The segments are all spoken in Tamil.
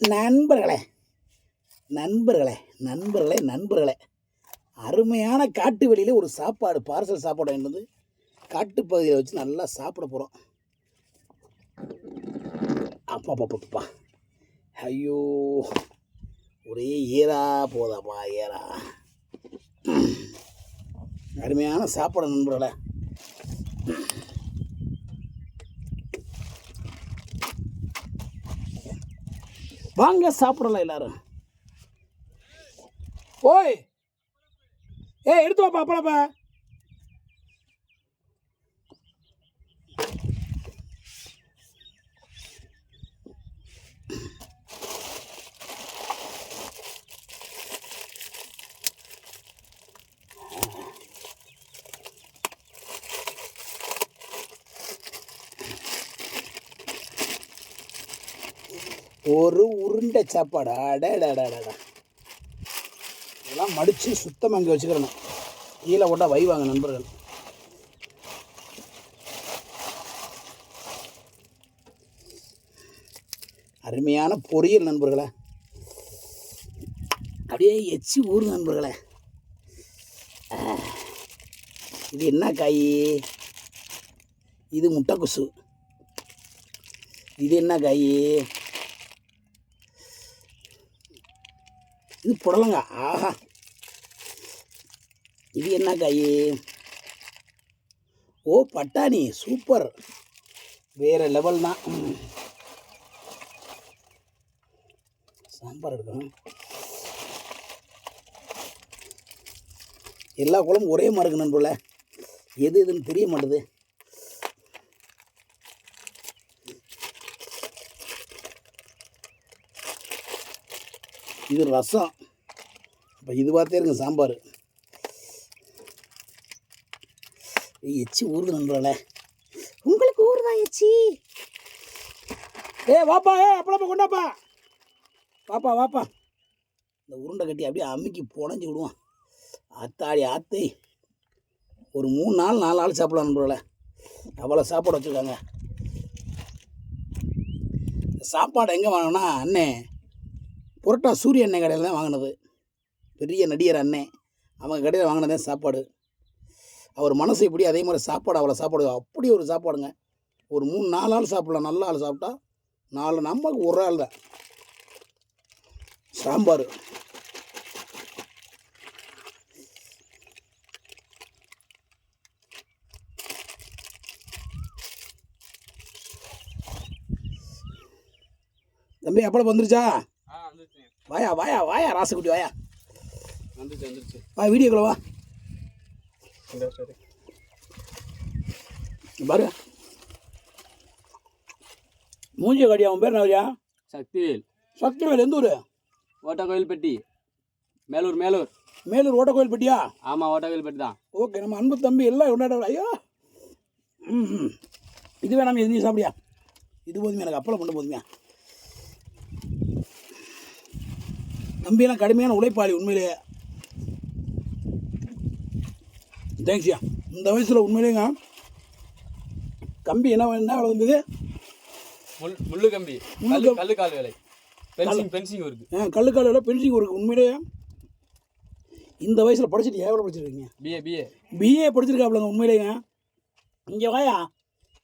நண்பர்களே நண்பர்களே நண்பர்களே நண்பர்களே. அருமையான காட்டு வெளியில் ஒரு சாப்பாடு பார்சல் சாப்பாடு வாங்கிட்டு வந்து காட்டுப்பகுதியில் வச்சு நல்லா சாப்பிட போகிறோம் அப்பா பாப்பா ஐயோ ஒரே ஏரா போதாப்பா ஏரா அருமையான சாப்பாடு நண்பர்களே. வாங்க சாப்பிடலாம் எல்லாரும். ஓய் ஏ எடுத்து வாப்பா அப்பளப்பா. ஒரு உருண்டை சாப்பாடு. அடடாடாடா இதெல்லாம் மடித்து சுத்தமாக அங்கே வச்சுக்கிறணும் கீழே போட்டால் வைவாங்க நண்பர்கள். அருமையான பொரியல் நண்பர்களே. அப்படியே எச்சி ஊர் நண்பர்களே. இது என்ன காய்? இது முட்டைக்குசு இது என்ன காய்? இது புடலங்க. ஆஹா இது என்ன காய் ஓ பட்டாணி. சூப்பர் வேறு லெவல் தான். சாம்பார் எடுக்கணும். எல்லா குழம்பும் ஒரே மாதிரி இருக்கு நண்பர்களே எது எதுன்னு தெரிய மாட்டேது. இது ரசம். அப்போ இது பார்த்தே இருங்க சாம்பார். எச்சி ஊறுது நண்பர்களே. உங்களுக்கு ஊறுதா எச்சி? ஏ வாப்பா ஏ அப்பளப்பா கொண்டாப்பா. வாப்பா வாப்பா. இந்த உருண்டை கட்டி அப்படியே அமுக்கி புடஞ்சி விடுவான் ஆத்தாடி ஆத்தை. ஒரு மூணு நாள் நாலு நாள் சாப்பிடலாம் நண்பர்களே. அவ்வளோ சாப்பாடு வச்சுருக்காங்க. சாப்பாடு எங்கே வாங்கினா அண்ணே புரோட்டா சூரிய அண்ணன் கடையில் தான் வாங்கினது. பெரிய நடிகர் அண்ணன் அவங்க கடையில் வாங்கினதே சாப்பாடு. அவர் மனசு இப்படி அதே மாதிரி சாப்பாடு அவ்வளோ சாப்பாடு. அப்படி ஒரு சாப்பாடுங்க. ஒரு மூணு நாலு ஆள் சாப்பிடலாம் நல்ல ஆள் சாப்பிட்டா நாலு நமக்கு ஒரு ஆள் தான். சாம்பார். தம்பி அப்பளம் வந்துருச்சா? வாயா வாயா வாயா ராசகுட்டி வாயா. வந்துருச்சு வந்துருச்சு. வா வீடியோக்குள்ள வா. இந்த சரி. இங்க பாரு மூஞ்சி கடி அவன் பேர் என்ன சக்திவேல். சக்திவேல் எந்த ஊர்? ஓட்டக்கோயில்பட்டி. மேலூர் மேலூர். மேலூர் ஓட்டக்கோயில்பட்டியா? ஆமாம் ஓட்டக்கோயில்பட்டி தான். ஓகே நம்ம அன்பு தம்பி எல்லாம் கொண்டாட ஐயோ! ம் ம். இது வேணாம் இது நீ சாப்பிடியா இது போதுமே எனக்கு அப்பளம் பண்ண போதுமையா தம்பியெல்லாம் கடுமையான உழைப்பாளி உண்மையிலேயே. தேங்க்ஸ்யா இந்த வயசில் உண்மையிலேங்க கம்பி என்ன என்ன வேலை வந்தது? முள் முள்ளு கம்பி. கல்லு. கல்லு கால் வேலை. பென்சிங் பென்சிங் இருக்கு. கல்லுக்காலில் பென்சிங் ஒரு உண்மையிலேயே. இந்த வயசில் படிச்சுட்டு எவ்வளோ படிச்சிருக்கீங்க? பிஏ பிஏ பிஏ படிச்சிருக்காப்புலங்க உண்மையிலேங்க இங்கே வாயா.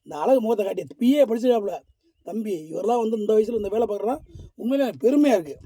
இந்த அழகு முகத்தை காட்டி பிஏ படிச்சிருக்காப்புல. தம்பி இவரெல்லாம் வந்து இந்த வயசில் இந்த வேலை பார்க்குறா உண்மையிலே பெருமையாக இருக்குது